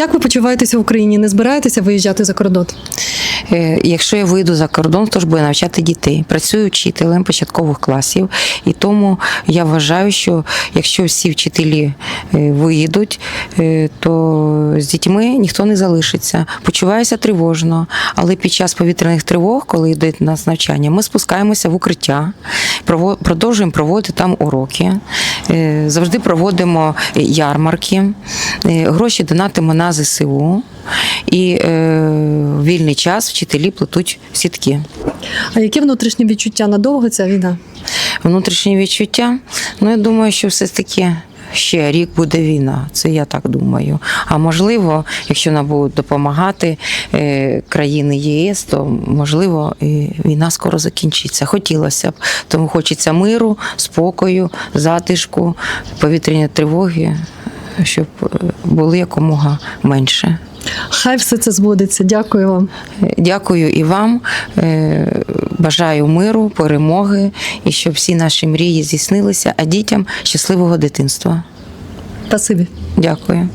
Як ви почуваєтеся в Україні? Не збираєтеся виїжджати за кордон? Е, Якщо я вийду за кордон, то ж буду навчати дітей. Працюю вчителем початкових класів, і тому я вважаю, що якщо всі вчителі е, виїдуть, е, то з дітьми ніхто не залишиться. Почуваюся тривожно, але під час повітряних тривог, коли йде у нас навчання, ми спускаємося в укриття, продовжуємо проводити там уроки, завжди проводимо ярмарки, гроші донатимо на ЗСУ. І в вільний час вчителі плетуть сітки. А які внутрішні відчуття надовго ця війна? Внутрішні відчуття. Ну, я думаю, що все ж таки ще рік буде війна. Це я так думаю. А можливо, якщо нам будуть допомагати е, країни ЄС, то можливо і війна скоро закінчиться. Хотілося б. Тому хочеться миру, спокою, затишку, повітряні тривоги, щоб е, були якомога менше. Хай все це збудеться. Дякую вам. Дякую і вам. Е, Бажаю миру, перемоги і щоб всі наші мрії здійснилися, а дітям щасливого дитинства. Спасибі. Дякую.